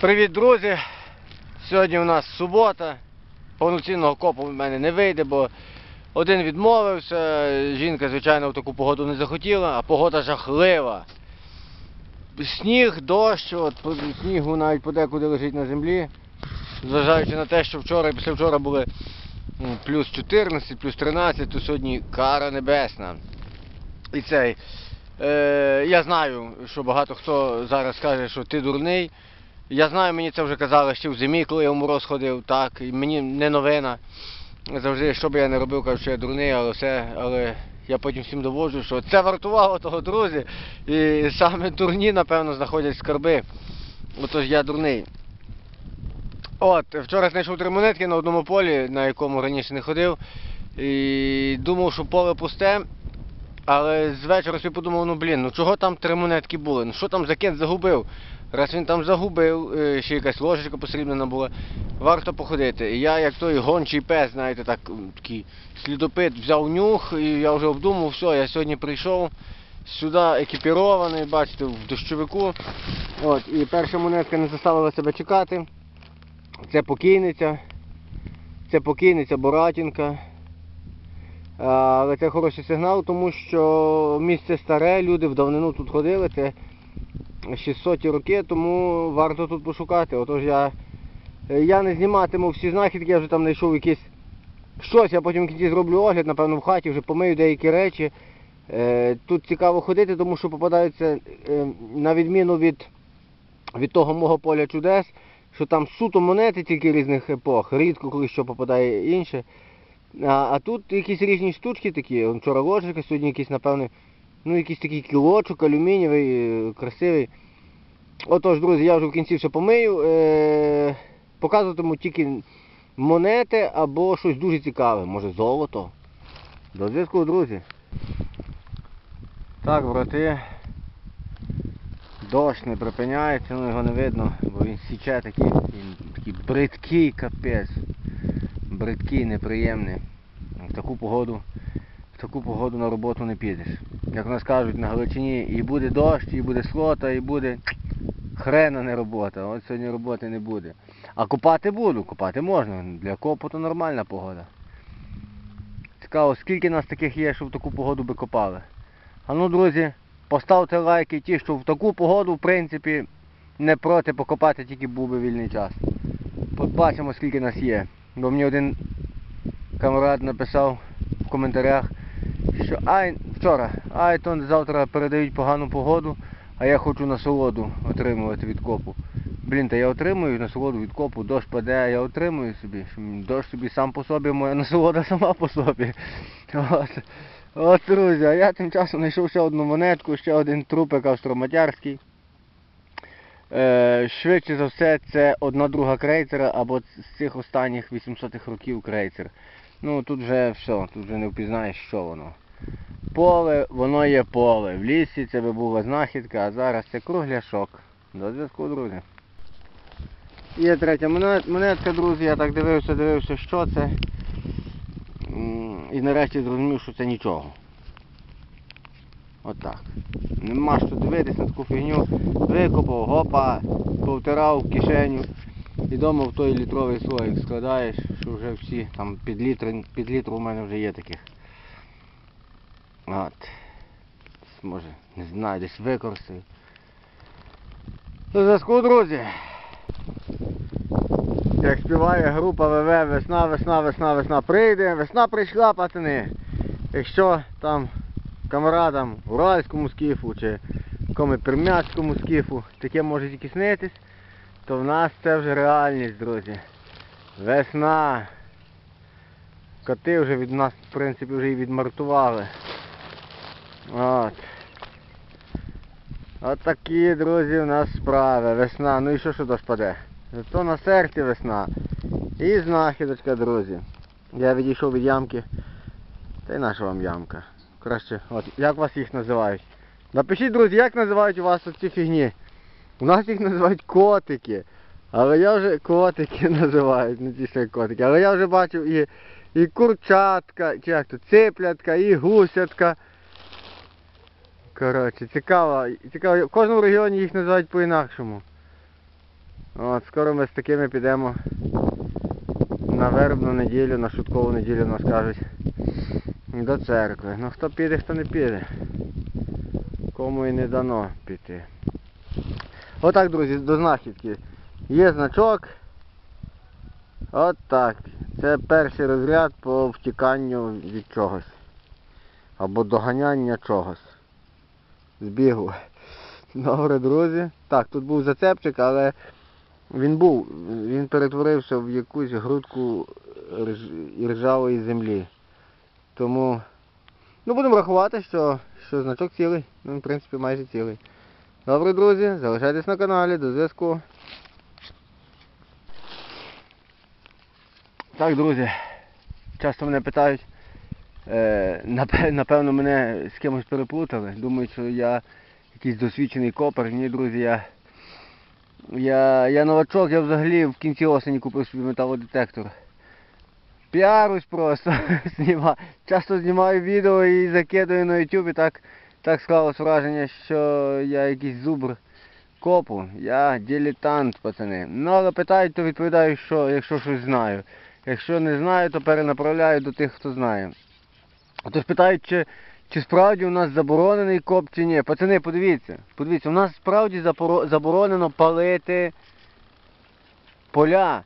Привіт, друзі! Сьогодні у нас субота. Повноцінного копу в мене не вийде, бо один відмовився, жінка, звичайно, в таку погоду не захотіла, а погода жахлива. Сніг, дощ, от снігу навіть подекуди лежить на землі. Зважаючи на те, що вчора і післявчора були плюс 14, плюс 13, то сьогодні кара небесна. І цей. Е, я знаю, що багато хто зараз каже, що ти дурний. Я знаю, мені це вже казали ще в зимі, коли я в мороз ходив, так, і мені не новина. Завжди, що би я не робив, кажу, що я дурний, але все, але я потім всім доводжу, що це вартувало того, друзі. І саме дурні, напевно, знаходять скарби. Отож я дурний. От, вчора знайшов три монетки на одному полі, на якому раніше не ходив. І думав, що поле пусте. Але з вечора собі подумав, ну блін, ну чого там три монетки були? Ну що там за кент загубив? Раз він там загубив, е, ще якась ложечка посрібнена була, варто походити. І я, як той гончий пес, знаєте, так, такий слідопит, взяв нюх, і я вже обдумав, все, я сьогодні прийшов сюди екіпірований, бачите, в дощовику. От, і перша монетка не заставила себе чекати. Це покійниця. Це покійниця Боратінка. Але це хороший сигнал, тому що місце старе, люди в давнину тут ходили, це 600 роки, тому варто тут пошукати. Отож я, я не зніматиму всі знахідки, я вже там знайшов якісь щось, я потім в кінці зроблю огляд, напевно, в хаті вже помию деякі речі. Е, Тут цікаво ходити, тому що попадаються, е, на відміну від, від того мого поля чудес, що там суто монети тільки різних епох, рідко коли що попадає інше. А, а тут якісь різні штучки такі, вчора ложечка, сьогодні якийсь, напевне, ну якийсь такий кілочок, алюмінієвий, е, красивий. Отож, друзі, я вже в кінці все помию. Е- показуватиму тільки монети або щось дуже цікаве, може золото. До зв'язку, друзі. Так, брати. Дощ не припиняється, ну його не видно, бо він січе такий, він такий бридкий капець. Бридкий, неприємний. В таку погоду, в таку погоду на роботу не підеш. Як у нас кажуть на Галичині, і буде дощ, і буде слота, і буде хрена не робота. От сьогодні роботи не буде. А копати буду, копати можна. Для копу то нормальна погода. Цікаво, скільки нас таких є, що в таку погоду би копали. А ну, друзі, поставте лайки ті, що в таку погоду, в принципі, не проти покопати, тільки був би вільний час. Побачимо, скільки нас є. Бо мені один камарад написав в коментарях, що ай, вчора, ай, то завтра передають погану погоду, а я хочу насолоду отримувати від копу. Блін, та я отримую насолоду від копу, дощ паде, я отримую собі. Дощ собі сам по собі, моя насолода сама по собі. От, от друзі, а я тим часом знайшов ще одну монетку, ще один трупик австроматярський. Е, швидше за все, це одна друга крейцера або з цих останніх 800-х років крейцер. Ну тут вже все, тут вже не впізнаєш, що воно. Поле, воно є поле. В лісі це би була знахідка, а зараз це кругляшок. До зв'язку, друзі. Є третя монетка, друзі, я так дивився, дивився, що це. І нарешті зрозумів, що це нічого. Отак. Нема що дивитись на таку фігню. Викопав, гопа, повтирав в кишеню. І дома в той літровий слоїк складаєш, що вже всі там під літр, під літр у мене вже є таких. От. Може, не знаю, десь використаю. Зв'язку, друзі. Як співає група ВВ Весна, весна, весна, весна прийде, весна прийшла, пацани. Якщо там камарадам уральському скіфу чи кому пермяцькому скіфу таке може тільки снитись, то в нас це вже реальність, друзі. Весна. Коти вже від нас, в принципі, вже і відмартували. От. От такі, друзі, у нас справи. Весна. Ну і що що дощ паде? Зато на серці весна. І знахідочка, друзі. Я відійшов від ямки. Та й наша вам ямка. Краще, от, як вас їх називають? Напишіть, друзі, як називають у вас ці фігні. У нас їх називають котики. Але я вже котики називають, не ті що котики. Але я вже бачив і, і курчатка, чи як то, циплятка, і гусятка. Коротше, цікаво. цікаво. В кожному регіоні їх називають по-інакшому. От, скоро ми з такими підемо на вербну неділю, на шуткову неділю нас кажуть. До церкви. Ну хто піде, хто не піде. Кому і не дано піти. Отак, друзі, до знахідки. Є значок. От так. Це перший розряд по втіканню від чогось. Або доганяння чогось. Збігу. Добре, друзі. Так, тут був зацепчик, але він був. Він перетворився в якусь грудку рж- іржавої землі. Тому. Ну будемо рахувати, що, що значок цілий. Ну, в принципі, майже цілий. Добре, друзі, залишайтесь на каналі, до зв'язку. Так, друзі, часто мене питають, напевно, мене з кимось переплутали. Думають, що я якийсь досвідчений копер. Ні, друзі, я, я, я новачок, я взагалі в кінці осені купив собі металодетектор. Піарусь просто. Зніма. Часто знімаю відео і закидаю на YouTube так, так склалось враження, що я якийсь зубр копу. Я дилетант, пацани. Ну але питають, то відповідаю, що якщо щось знаю. Якщо не знаю, то перенаправляю до тих, хто знає. Отож питають, чи, чи справді у нас заборонений коп чи ні. Пацани, подивіться, подивіться, у нас справді заборонено палити поля.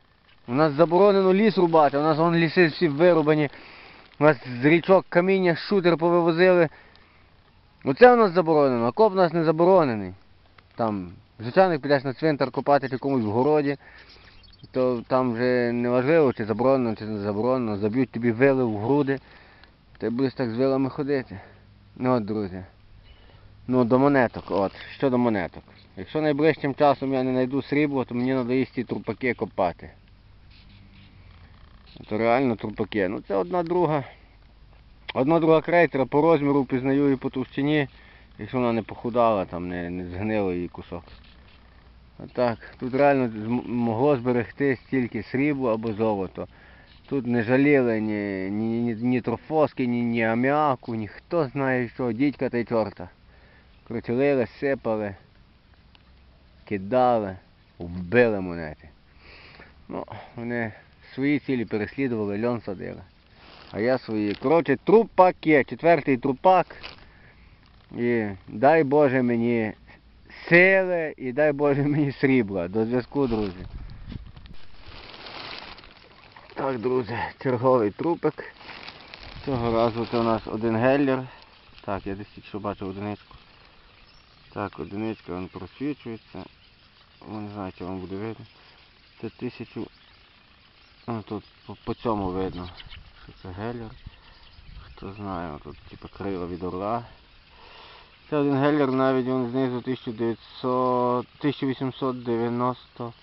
У нас заборонено ліс рубати, у нас вон ліси всі вирубані. У нас з річок каміння шутер повивозили. Оце у нас заборонено, а коп у нас не заборонений. Там, звичайно, підеш на цвинтар копати чи комусь в городі, то там вже не важливо, чи заборонено, чи не заборонено. Заб'ють тобі вили в груди. Ти будеш так з вилами ходити. Ну от, друзі. Ну, до монеток, от, щодо монеток. Якщо найближчим часом я не знайду срібло, то мені треба їсти трупаки копати. То реально трупаки. Ну це одна друга. Одна друга крейтера по розміру пізнаю і по товщині, якщо вона не похудала, там не, не згнило її кусок. А так, тут реально могло зберегти стільки срібла або золото. Тут не жаліли ні, ні, ні, ні трофоски, ні, ні аміаку, ні хто знає що, дідька та й чорта. Коротше, лили, сипали, кидали, вбили монети. Ну, вони свої цілі переслідували, льон садили. А я свої. Коротше, трупаки, четвертий трупак. І дай Боже мені сили і дай Боже мені срібла. До зв'язку, друзі. Так, друзі, черговий трупик. Цього разу це у нас один геллер. Так, я десь що бачив одиничку. Так, одиничка він просвічується. Ну, Не знаю, чи вам буде видно. Це тисячу. Ну тут по, по цьому видно, що це геллер. Хто знає, тут типу крила від орла. Це один геллер навіть він знизу 1900, 1890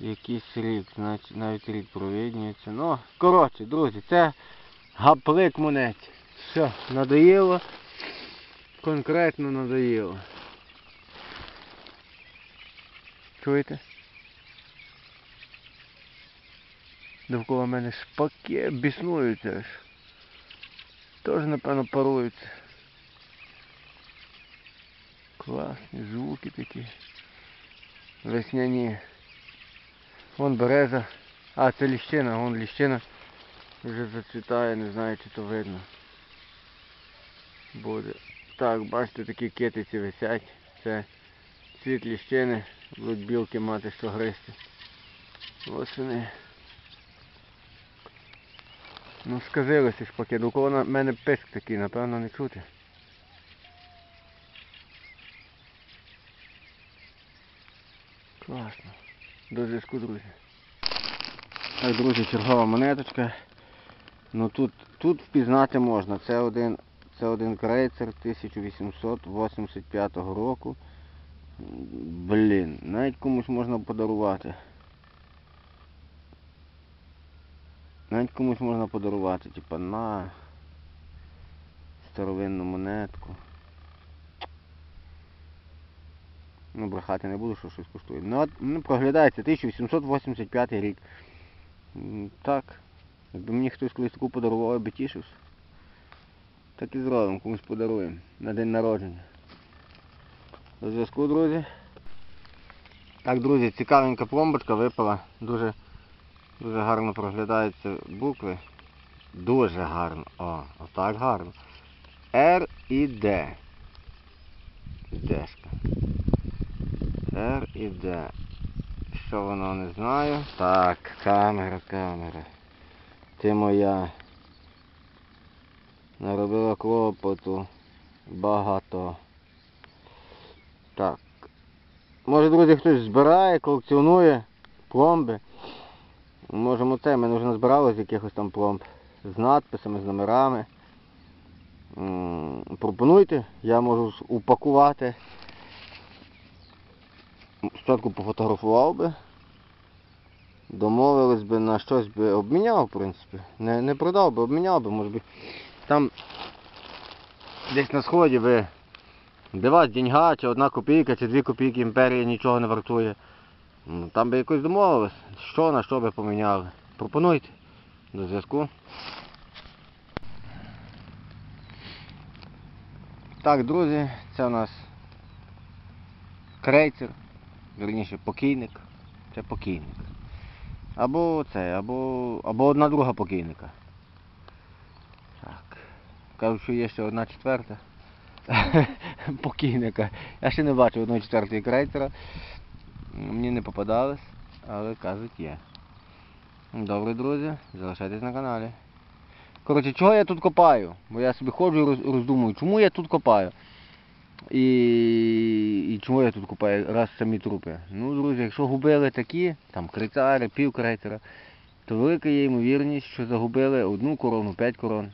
якийсь рік, значить навіть рік провіднюється. Ну, коротше, друзі, це гаплик монет. Все, надоїло. Конкретно надоїло. Чуєте? Довкола мене шпаки біснуються аж. Теж, напевно, паруються. Класні звуки такі. Весняні. Вон береза. А, це ліщина, вон ліщина вже зацвітає, не знаю чи то видно. Буде. Так, бачите, такі китиці висять. Це цвіт ліщини, будуть білки мати що гристи. Ось вони. Ну сказилися шпаки, довкола на мене писк такий, напевно не чути. Класно. До зв'язку, друзі. Так, друзі, чергова монеточка. Ну тут, тут впізнати можна. Це один, це один крейцер 1885 року. Блін, навіть комусь можна подарувати. Навіть комусь можна подарувати, типа на старовинну монетку. Ну, брехати не буду, що щось коштує. Ну, от, ну проглядається 1885 рік. Так. Якби мені хтось колись таку подарував, я би тішився. Так і зробимо, комусь подаруємо на день народження. До зв'язку, друзі. Так, друзі, цікавенька пломбочка випала. Дуже, дуже гарно проглядаються букви. Дуже гарно. О, отак гарно. Р і Д. Дешка. Р і Д. Що воно не знаю? Так, камера, камера. Ти моя. Наробила клопоту. Багато. Так. Може, друзі, хтось збирає, колекціонує пломби. Можемо це, ми вже назбирали з якихось там пломб. З надписами, з номерами. Пропонуйте, я можу упакувати. Спочатку пофотографував би. Домовились би на щось би обміняв, в принципі. Не, не продав би, обміняв би, може би. Там десь на сході ви де вас деньга, чи одна копійка, чи дві копійки імперія нічого не вартує. Ну, Там би якось домовились, що на що би поміняли. Пропонуйте. До зв'язку. Так, друзі, це у нас крейцер, вірніше покійник. Це покійник. Або це, або, або одна друга покійника. Так. Кажуть, що є ще одна четверта. покійника. Я ще не бачив одної четвертої крейцера. Мені не попадалось, але кажуть є. Добре, друзі, залишайтесь на каналі. Коротше, чого я тут копаю? Бо я собі ходжу і роздумую, чому я тут копаю? І, і чому я тут копаю раз самі трупи? Ну, друзі, якщо губили такі, там крейцари, пів крейцера, то велика є ймовірність, що загубили одну корону, п'ять корон.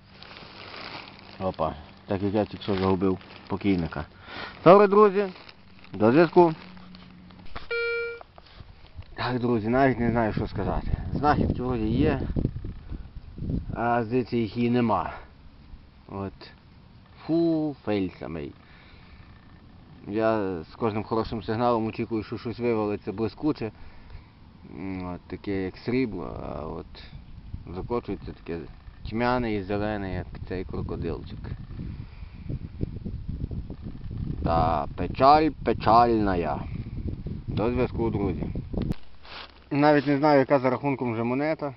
Опа, так як я тільки що загубив покійника. Добре, друзі, до зв'язку. Так, друзі, навіть не знаю, що сказати. Знахідки вроді є, а здається їх і нема. От. Фу, фейль самий. Я з кожним хорошим сигналом очікую, що щось вивалиться блискуче. От таке як срібло, а от закочується таке тьмяне і зелене, як цей крокодилчик. Та печаль печальна. До зв'язку, друзі. Навіть не знаю, яка за рахунком вже монета.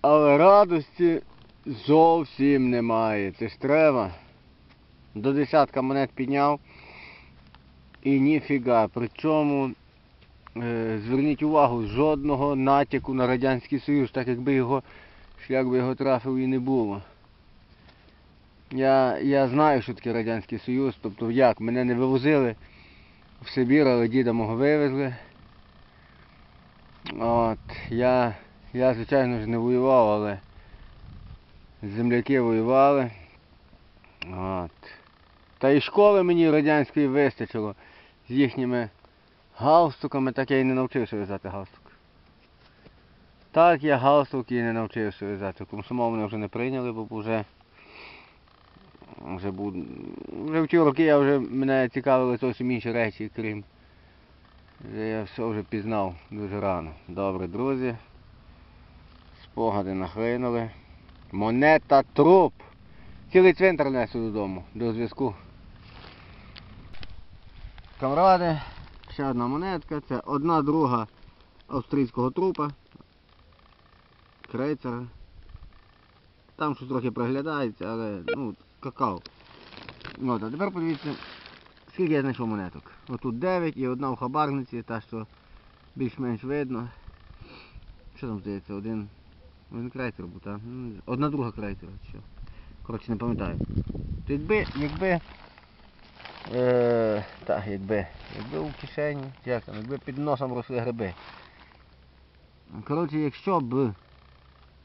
Але радості зовсім немає. Це ж треба. До десятка монет підняв. І ніфіга. Причому, е, зверніть увагу, жодного натяку на Радянський Союз, так якби його шлях би його трафив і не було. Я, я знаю, що таке Радянський Союз, тобто як, мене не вивозили в Сибір, але діда мого вивезли. От, я, я звичайно ж не воював, але земляки воювали. От. Та і школи мені радянської вистачило з їхніми галстуками, так я і не навчився в'язати галстук. Так я галстук і не навчився в'язати. Комсомол мене вже не прийняли, бо вже вже був. Вже в ті роки я вже мене цікавили зовсім інші речі, крім. Я все вже пізнав дуже рано. Добре, друзі. Спогади нахлинули. Монета труп. Цілий цвинтар несу додому. До зв'язку. Камради, ще одна монетка. Це одна друга австрійського трупа. Крейцера. Там щось трохи проглядається, але ну, какао. От, а тепер подивіться, скільки я знайшов монеток. Отут 9 і одна в хабарниці, та що більш-менш видно. Що там здається, один. Один крейсер був, так? Ну, Одна друга крейсера, що. Коротше, не пам'ятаю. Якби, якби. Е, так, якби. Якби у кишені, як якби під носом росли гриби. Коротше, якщо б.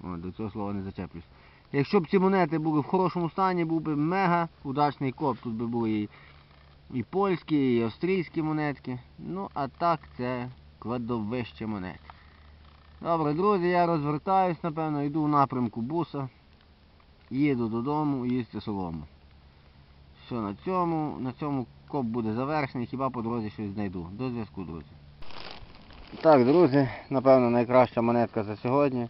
О, до цього слова не зачеплюсь. Якщо б ці монети були в хорошому стані, був би мега удачний коп. Тут би були і, і польські, і австрійські монетки. Ну, а так це кладовище монет. Добре, друзі, я розвертаюсь, напевно, йду в напрямку буса. Їду додому їсти солому. Все, на цьому, на цьому коп буде завершений, хіба по дорозі щось знайду. До зв'язку, друзі. Так, друзі, напевно, найкраща монетка за сьогодні.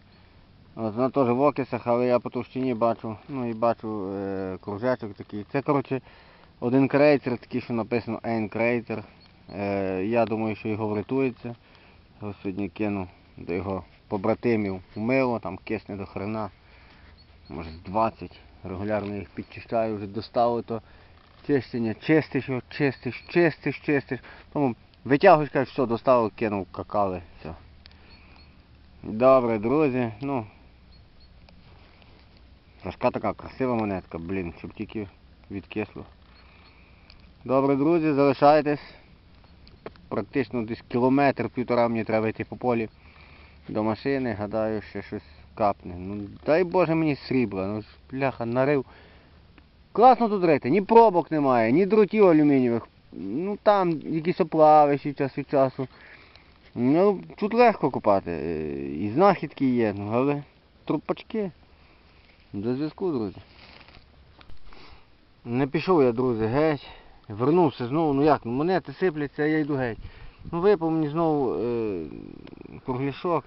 От, вона теж в окисах, але я по товщині бачу, ну і бачу е, кружечок такий. Це, коротше, один крейцер, такий, що написано Ein крейцер. Е, я думаю, що його врятується. Його сьогодні кину до його побратимів у мило, там кисне до хрена. Може з 20. Регулярно їх підчищаю, вже достало то чищення, чистиш його, чистиш, чистиш, чистиш. Тому витягуєш, кажеш, все, достало, кинув, какали, все. Добре, друзі, ну. Важка така красива монетка, блін, щоб тільки відкисло. Добре, друзі, залишайтесь. Практично десь кілометр, півтора мені треба йти по полі до машини, гадаю, ще щось капне. Ну дай Боже мені срібла, ну бляха, нарив. Класно тут рити, ні пробок немає, ні дротів алюмінієвих. Ну там якісь оплави час від часу. Ну, тут легко копати. е, І знахідки є, ну, але трупачки. До зв'язку, друзі. Не пішов я, друзі, геть. Вернувся знову, ну як, ну монети сипляться, а я йду геть. Ну випав мені знову е, кругляшок.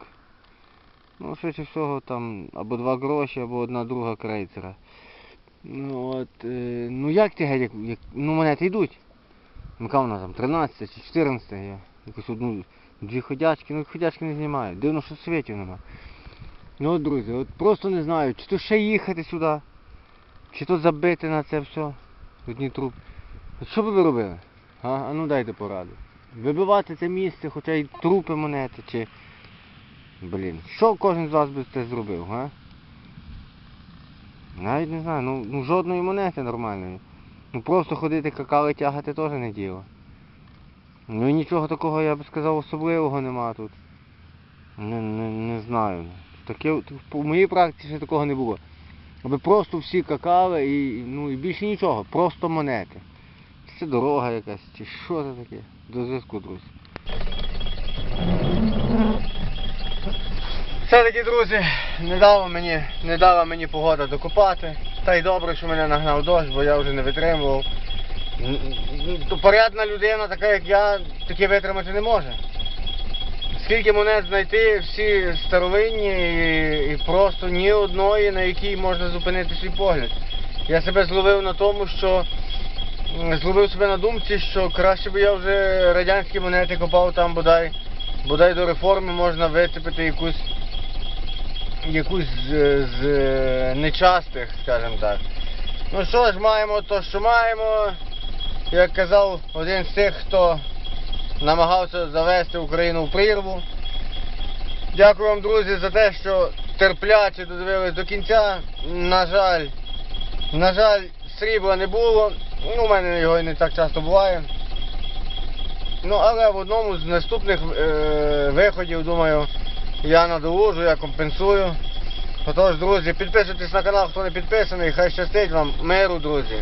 Ну, швидше всього там або два гроші, або одна друга крейцера. Ну от, е, ну як ти геть, як, ну монети йдуть. Ну яка вона там, 13 чи 14 я якусь одну, дві ходячки, ну ходячки не знімаю. Дивно, що світів нема. Ну от, друзі, от просто не знаю, чи то ще їхати сюди, чи то забити на це все. Одні труп. От що би ви робили? А, а ну дайте пораду. Вибивати це місце, хоча й трупи монети, чи. Блін, що кожен з вас би це зробив, га? Навіть не знаю, ну, ну жодної монети нормальної. Ну просто ходити какали тягати теж не діло. Ну і нічого такого, я би сказав, особливого нема тут. Не, не, не знаю. Таке, в моїй практиці ще такого не було. Аби просто всі какали і, ну, і більше нічого, просто монети. Це дорога якась, чи що це таке? До зв'язку, друзі. Все-таки, друзі, не дала мені, не дала мені погода докопати. Та й добре, що мене нагнав дощ, бо я вже не витримував. Порядна людина, така як я, таке витримати не може. Скільки монет знайти, всі старовинні і, і просто ні одної, на якій можна зупинити свій погляд. Я себе зловив на тому, що зловив себе на думці, що краще би я вже радянські монети копав там бодай, бодай до реформи можна вицепити якусь якусь з, з е, нечастих, скажімо так. Ну що ж, маємо то, що маємо. Як казав один з тих, хто намагався завести Україну в прірву. Дякую вам, друзі, за те, що терпляче додивились до кінця. На жаль, на жаль, срібла не було. Ну, у мене його і не так часто буває. Ну, але в одному з наступних е, виходів, думаю, я надовожу, я компенсую. Отож, друзі, підписуйтесь на канал, хто не підписаний, хай щастить вам миру, друзі.